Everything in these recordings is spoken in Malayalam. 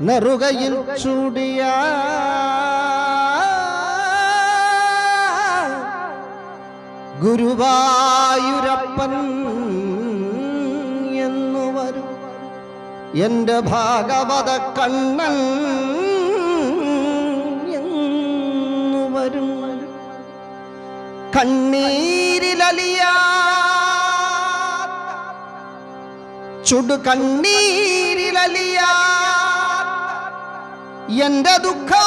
നെറുകയിൽ ചൂടിയ ഗുരുവായൂരപ്പൻ എന്നു വരും. എന്റെ ഭാഗവത കണ്ണൻ എന്നു വരും. കണ്ണീരിലലിയ ചുടു കണ്ണീരിലലിയ എന്റെ ദുഃഖം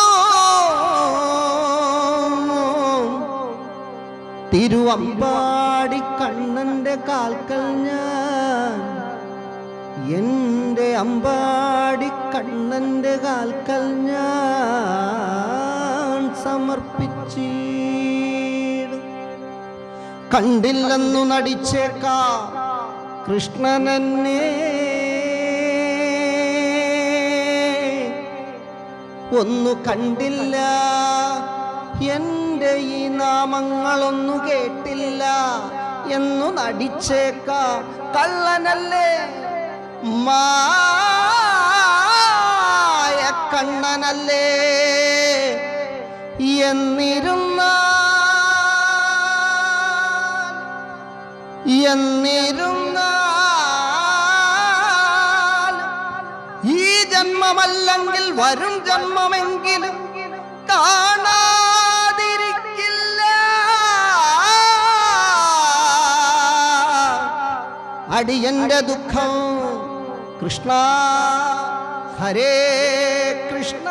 തിരുവമ്പാടി കണ്ണന്റെ കാൽക്കൽ ഞാൻ. എന്റെ അമ്പാടി കണ്ണന്റെ കാൽക്കൽ ഞാൻ സമർപ്പിച്ചിടും. കണ്ടില്ലെന്നു നടിച്ചേക്കാ കൃഷ്ണനെന്നെ ഒന്നു കണ്ടില്ല. എന്റെ ഈ നാമങ്ങളൊന്നു കേട്ടില്ല. എന്നു നടിച്ചേക്ക. കള്ളനല്ലേ? മായ കണ്ണനല്ലേ? എന്നിരുന്ന എന്നിരുന്നാൽ ജന്മമല്ലെങ്കിൽ വരും ജന്മമെങ്കിലും കാണാതിരിക്കില്ല. അടിയന്റെ ദുഃഖം കൃഷ്ണ ഹരേ കൃഷ്ണ.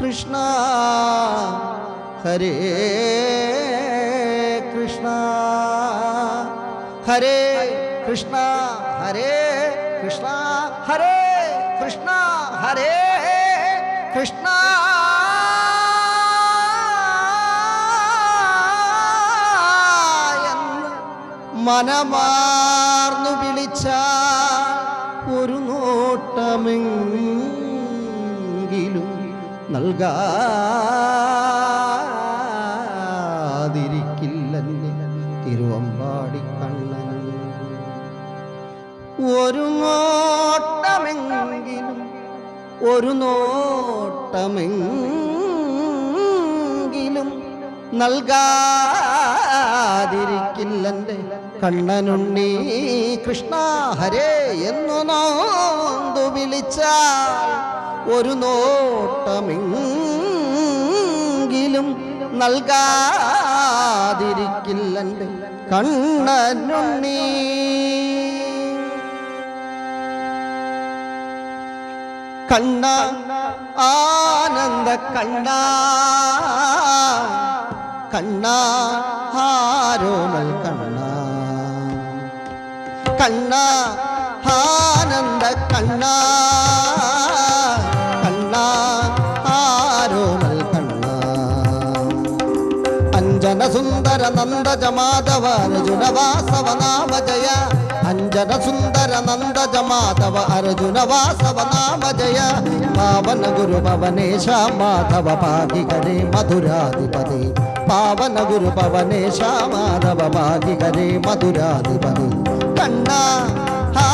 കൃഷ്ണ ഹരേ കൃഷ്ണ. ഹരേ കൃഷ്ണ ഹരേ കൃഷ്ണ ഹരേ കൃഷ്ണ ഹരേ കൃഷ്ണ. മനമാർന്നു വിളിച്ച ഒരു നോട്ടമെങ്കിലും നൽകാതിരിക്കില്ലെന്നെ. തിരുവമ്പാടി കണ്ണൻ ഒരു നോട്ടമെങ്കിലും ഒരു നോട്ടമെങ്കിലും നൽകാതിരിക്കില്ലെന്റെ കണ്ണനുണ്ണി കൃഷ്ണ ഹരേ എന്നു നോന്തു വിളിച്ചാൽ ഒരു നോട്ടമെങ്കിലും നൽകാതിരിക്കില്ലെന്റെ കണ്ണനുണ്ണി. കണ്ണ ആനന്ദ കണ്ണ കണ്ണ ഹാരോമൽ കണ്ണ. കണ്ണ ആനന്ദ കണ്ണ കണ്ണ ഹാരോമൽ കണ്ണ. അഞ്ജന സുന്ദര നന്ദജ മാധവ അർജുന വാസവ జన సుందర నంద జమాధవ అర్జున వాసవ నామ జయ పావన గురు భవనేశ మాధవ పాగిగరే మధురాధిపతి పావన గురు భవనేశ మాధవ పాగిగరే మధురాధిపతి కన్నా హా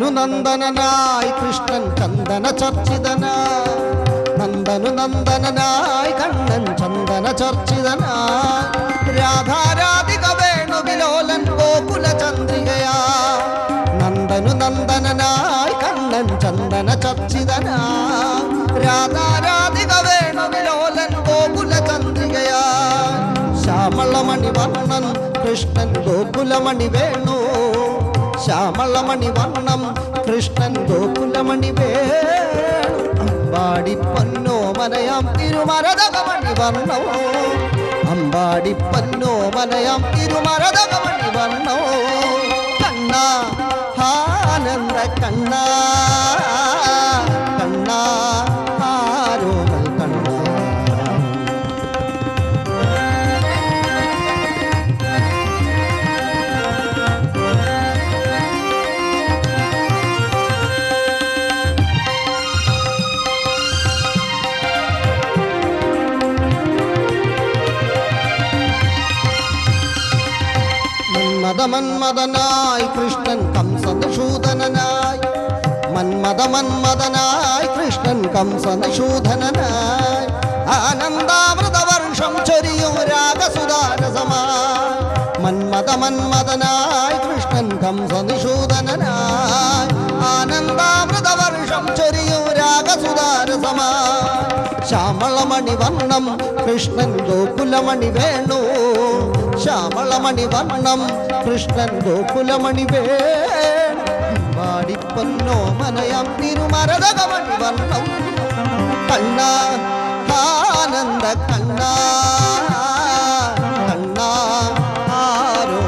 നന്ദനു നന്ദനനായി കൃഷ്ണൻ ചന്ദന ചർച്ചിതനായി. നന്ദനു കണ്ണൻ ചന്ദന ചർച്ചിതനായി. വേണു വിലോലൻ ഗോകുല ചന്ദ്രികയാ നന്ദനു നന്ദനനായി കണ്ണൻ ചന്ദന ചർച്ചിതനായി. വേണു വിലോലൻ ഗോകുല ചന്ദ്രികയാ ശ്യാമളമണി വർണൻ കൃഷ്ണൻ ഗോകുലമണി വേണു ശ്യാമളമണി വർണം കൃഷ്ണൻ ഗോകുലമണി വേണു അമ്പാടി പൊന്നോ മനയാം തിരുമരതകമണി വർണോ അമ്പാടി പൊന്നോ മനയാം തിരുമരതകമണി വർണോ കണ്ണ ആനന്ദ കണ്ണ മന്മത മന്മദനായി കൃഷ്ണൻ കംസനിഷൂദനായി മന്മതമന്മതനായി കൃഷ്ണൻ കംസനിഷൂദനായി ആനന്ദാമൃത വർഷം ചൊരിയും രാഗസുധാരസമായി മന്മതമന്മതനായി കൃഷ്ണൻ കംസനിഷൂദനായി ആനന്ദാമൃത വർഷം ചൊരിയും രാഗസുധാരസമായി ശ്യാമളമണി വർണം കൃഷ്ണൻ ഗോകുലമണി വേണു ശ്യാമളമണി വർണം കൃഷ്ണൻ ഗോകുലമണി വേണു പാടിപ്പൊന്നോ മനയം തിരുമരതകമണി വർണം കണ്ണ ആനന്ദ കണ്ണ കണ്ണ ആരോ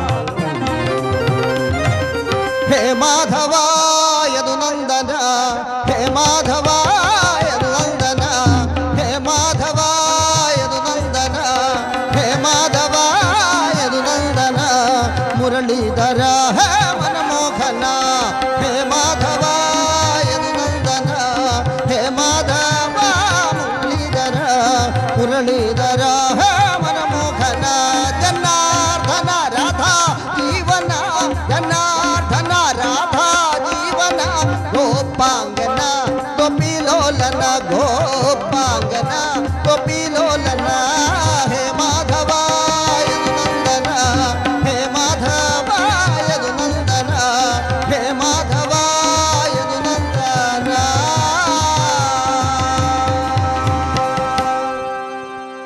ഹേ മാധവായതു നന്ദന हर है मनमोहना। हे माधव